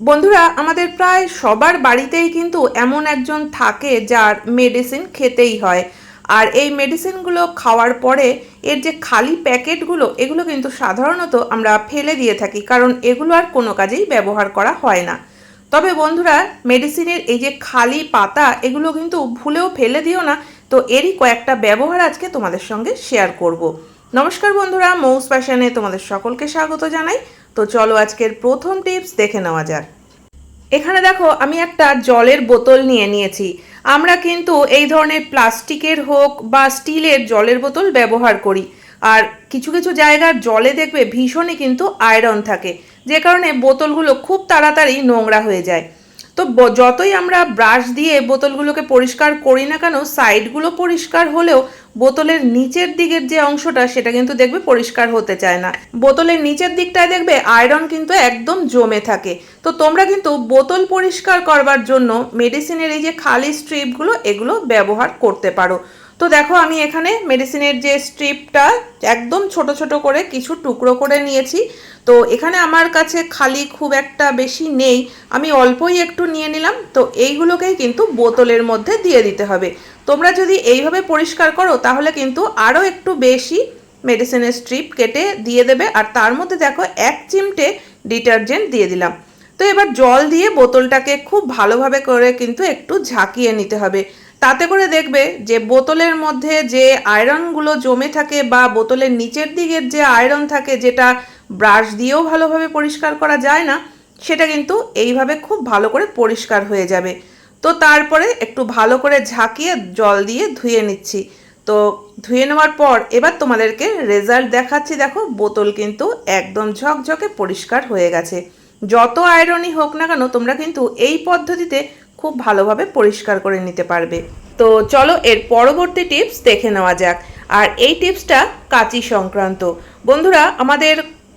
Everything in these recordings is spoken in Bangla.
বন্ধুরা, আমাদের প্রায় সবার বাড়িতেই কিন্তু এমন একজন থাকে যার মেডিসিন খেতেই হয়। আর এই মেডিসিনগুলো খাওয়ার পরে এর যে খালি প্যাকেটগুলো, এগুলো কিন্তু সাধারণত আমরা ফেলে দিয়ে থাকি, কারণ এগুলো আর কোনো কাজেই ব্যবহার করা হয় না। তবে বন্ধুরা মেডিসিনের এই যে খালি পাতা, এগুলো কিন্তু ভুলেও ফেলে দিও না। তো এরই কয়েকটা ব্যবহার আজকে তোমাদের সঙ্গে শেয়ার করব। নমস্কার বন্ধুরা, মৌস প্যাশনে তোমাদের সকলকে স্বাগত জানাই। তো চলো আজকের প্রথম টিপস দেখে নেওয়া যাক। এখানে দেখো, আমি একটা জলের বোতল নিয়ে নিয়েছি। আমরা কিন্তু এই ধরনের প্লাস্টিকের হোক বা স্টিলের জলের বোতল ব্যবহার করি। আর কিছু কিছু জায়গার জলে দেখবে ভীষণই কিন্তু আয়রন থাকে। যে কারণে বোতলগুলো খুব তাড়াতাড়ি নোংরা হয়ে যায়। তো যতই আমরা ব্রাশ দিয়ে বোতলগুলোকে পরিষ্কার করি না কেন সাইডগুলো পরিষ্কার হলেও বোতলের নিচের দিকের যে অংশটা, সেটা কিন্তু দেখবে পরিষ্কার হতে চায় না। বোতলের নিচের দিকটায় দেখবে আয়রন কিন্তু একদম জমে থাকে। তো তোমরা কিন্তু বোতল পরিষ্কার করবার জন্য মেডিসিনের এই যে খালি স্ট্রিপগুলো এগুলো ব্যবহার করতে পারো। তো দেখো, আমি এখানে মেডিসিনের যে স্ট্রিপটা একদম ছোট ছোট করে কিছু টুকরো করে নিয়েছি। তো এখানে আমার কাছে খালি খুব একটা বেশি নেই। আমি অল্পই একটু নিয়ে নিলাম। তো এইগুলোকেই কিন্তু বোতলের মধ্যে দিয়ে দিতে হবে। তোমরা যদি এইভাবে পরিষ্কার করো, তাহলে কিন্তু আরও একটু বেশি মেডিসিনের স্ট্রিপ কেটে দিয়ে দেবে। আর তার মধ্যে দেখো, এক চিমটে ডিটারজেন্ট দিয়ে দিলাম। তো এবার জল দিয়ে বোতলটাকে খুব ভালোভাবে করে কিন্তু একটু ঝাঁকিয়ে নিতে হবে। তাতে করে দেখবে যে বোতলের মধ্যে যে আয়রনগুলো জমে থাকে বা বোতলের নিচের দিকের যে আয়রন থাকে যেটা ব্রাশ দিয়েও ভালোভাবে পরিষ্কার করা যায় না, সেটা কিন্তু এইভাবে খুব ভালো করে পরিষ্কার হয়ে যাবে। তো তারপরে একটু ভালো করে ঝাঁকিয়ে জল দিয়ে ধুয়ে নিচ্ছি। তো ধুয়ে নেওয়ার পর এবার তোমাদেরকে রেজাল্ট দেখাচ্ছি। দেখো, বোতল কিন্তু একদম ঝকঝকে পরিষ্কার হয়ে গেছে। যত আয়রনই হোক না কেন, তোমরা কিন্তু এই পদ্ধতিতে খুব ভালোভাবে পরিষ্কার করে নিতে পারবে। তো চলো এর পরবর্তী টিপস দেখে নেওয়া যাক। আর এই টিপসটা কাঁচি সংক্রান্ত। বন্ধুরা, আমাদের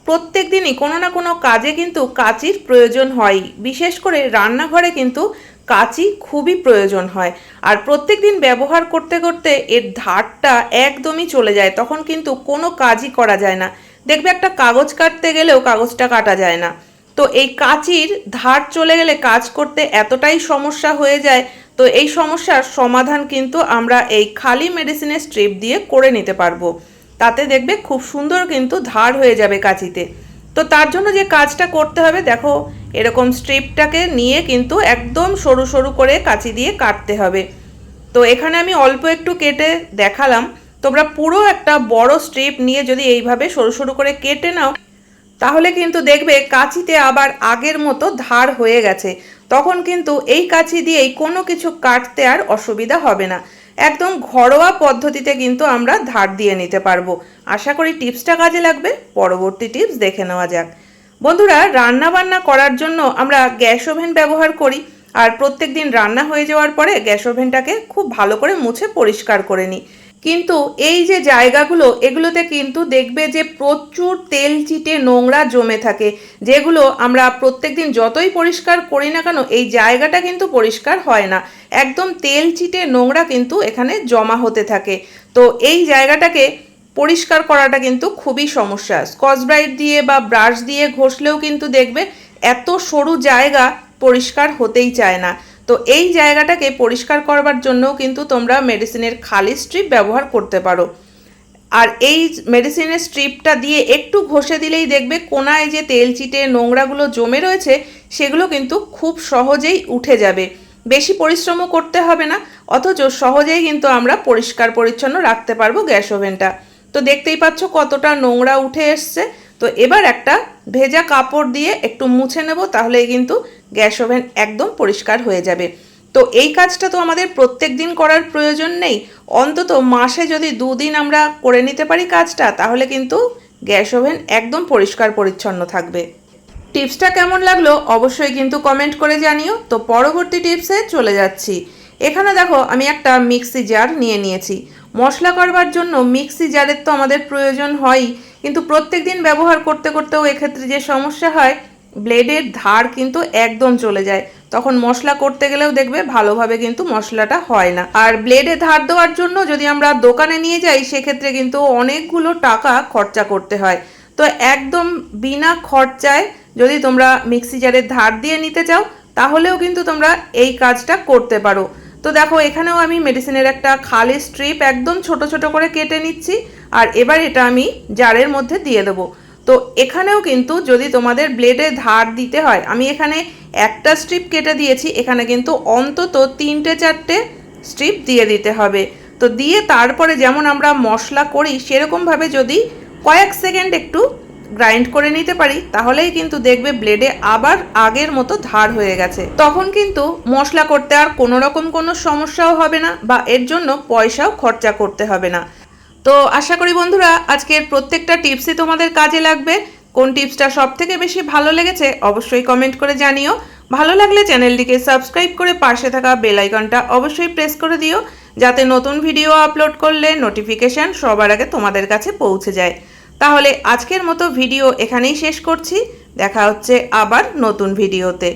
প্রত্যেক দিনই কোনো না কোনো কাজে কিন্তু কাঁচির প্রয়োজন হয়। বিশেষ করে রান্নাঘরে কিন্তু কাঁচি খুবই প্রয়োজন হয়। আর প্রত্যেক দিন ব্যবহার করতে করতে এর ধারটা একদমই চলে যায়। তখন কিন্তু কোনো কাজই করা যায় না। দেখবে একটা কাগজ কাটতে গেলেও কাগজটা কাটা যায় না। তো এই কাঁচির ধার চলে গেলে কাজ করতে এতটাই সমস্যা হয়ে যায়, তো এই সমস্যার সমাধান কিন্তু আমরা এই খালি মেডিসিনের স্ট্রিপ দিয়ে করে নিতে পারব। তাতে দেখবে খুব সুন্দর কিন্তু ধার হয়ে যাবে কাঁচিতে। তো তার জন্য যে কাজটা করতে হবে, দেখো, এরকম স্ট্রিপটাকে নিয়ে কিন্তু একদম সরু সরু করে কাঁচি দিয়ে কাটতে হবে। তো এখানে আমি অল্প একটু কেটে দেখালাম। তোমরা পুরো একটা বড় স্ট্রিপ নিয়ে যদি এইভাবে সরু সরু করে কেটে নাও তাহলে কিন্তু দেখবে কাঁচিতে আবার আগের মতো ধার হয়ে গেছে। তখন কিন্তু এই কাঁচি দিয়েই কোনো কিছু কাটতে আর অসুবিধা হবে না। একদম ঘরোয়া পদ্ধতিতে কিন্তু আমরা ধার দিয়ে নিতে পারব। আশা করি টিপসটা কাজে লাগবে। পরবর্তী টিপস দেখে নেওয়া যাক। বন্ধুরা রান্না বান্না করার জন্য আমরা গ্যাস ওভেন ব্যবহার করি আর প্রত্যেক দিন রান্না হয়ে যাওয়ার পরে গ্যাস ওভেনটাকে খুব ভালো করে মুছে পরিষ্কার করে নিই। কিন্তু এই যে জায়গাগুলো, এগুলোতে কিন্তু দেখবে যে প্রচুর তেল চিটে নোংরা জমে থাকে, যেগুলো আমরা প্রত্যেকদিন যতই পরিষ্কার করি না কেন, এই জায়গাটা কিন্তু পরিষ্কার হয় না। একদম তেল চিটে নোংরা কিন্তু এখানে জমা হতে থাকে। তো এই জায়গাটাকে পরিষ্কার করাটা কিন্তু খুবই সমস্যা। স্কচ ব্রাইট দিয়ে বা ব্রাশ দিয়ে ঘষলেও কিন্তু দেখবে এত সরু জায়গা পরিষ্কার হতেই চায় না। তো এই জায়গাটাকে পরিষ্কার করবার জন্যও কিন্তু তোমরা মেডিসিনের খালি স্ট্রিপ ব্যবহার করতে পারো। আর এই মেডিসিনের স্ট্রিপটা দিয়ে একটু ঘষে দিলেই দেখবে কোনায় যে তেল চিটে নোংরাগুলো জমে রয়েছে, সেগুলো কিন্তু খুব সহজেই উঠে যাবে। বেশি পরিশ্রমও করতে হবে না, অথচ সহজেই কিন্তু আমরা পরিষ্কার পরিচ্ছন্ন রাখতে পারব গ্যাস ওভেনটা। তো দেখতেই পাচ্ছ কতটা নোংরা উঠে এসছে। তো এবার একটা ভেজা কাপড় দিয়ে একটু মুছে নেব তাহলে কিন্তু গ্যাস ওভেন একদম পরিষ্কার হয়ে যাবে। তো এই কাজটা তো আমাদের প্রত্যেক দিন করার প্রয়োজন নেই। অন্তত মাসে যদি দুদিন আমরা করে নিতে পারি কাজটা, তাহলে কিন্তু গ্যাস ওভেন একদম পরিষ্কার পরিচ্ছন্ন থাকবে। টিপসটা কেমন লাগল অবশ্যই কিন্তু কমেন্ট করে জানিও। তো পরবর্তী টিপসে চলে যাচ্ছি। এখানে দেখো, আমি একটা মিক্সি জার নিয়ে নিয়েছি। মশলা করবার জন্য মিক্সি জারের তো আমাদের প্রয়োজন হয়ই। কিন্তু প্রত্যেক দিন ব্যবহার করতে করতেও এক্ষেত্রে যে সমস্যা হয়, ব্লেডের ধার কিন্তু একদম চলে যায়। তখন মশলা করতে গেলেও দেখবে ভালোভাবে কিন্তু মশলাটা হয় না। আর ব্লেডে ধার দেওয়ার জন্য যদি আমরা দোকানে নিয়ে যাই, সেক্ষেত্রে কিন্তু অনেকগুলো টাকা খরচা করতে হয়। তো একদম বিনা খরচায় যদি তোমরা মিক্সি জারের ধার দিয়ে নিতে চাও, তাহলেও কিন্তু তোমরা এই কাজটা করতে পারো। তো দেখো, এখানেও আমি মেডিসিনের একটা খালি স্ট্রিপ একদম ছোট ছোট করে কেটে নিচ্ছি আর এবার এটা আমি জারের মধ্যে দিয়ে দেবো। তো এখানেও কিন্তু যদি তোমাদের ব্লেডে ধার দিতে হয়, আমি এখানে একটা স্ট্রিপ কেটে দিয়েছি, এখানে কিন্তু অন্তত তিনটে চারটে স্ট্রিপ দিয়ে দিতে হবে। তো দিয়ে তারপরে যেমন আমরা মশলা করি, সেরকমভাবে যদি কয়েক সেকেন্ড একটু গ্রাইন্ড করে নিতে পারি, তাহলেই কিন্তু দেখবে ব্লেডে আবার আগের মতো ধার হয়ে গেছে। তখন কিন্তু মশলা করতে আর কোনো রকম কোনো সমস্যাও হবে না বা এর জন্য পয়সাও খরচা করতে হবে না। তো আশা করি বন্ধুরা, আজকের প্রত্যেকটা টিপসই তোমাদের কাজে লাগবে। কোন টিপসটা সব থেকে বেশি ভালো লেগেছে অবশ্যই কমেন্ট করে জানিও। ভালো লাগলে চ্যানেলটিকে সাবস্ক্রাইব করে পাশে থাকা বেল আইকনটা অবশ্যই প্রেস করে দিও, যাতে নতুন ভিডিও আপলোড করলে নোটিফিকেশান সবার আগে তোমাদের কাছে পৌঁছে যায়। তাহলে আজকের মতো ভিডিও এখানেই শেষ করছি। দেখা হচ্ছে আবার নতুন ভিডিওতে।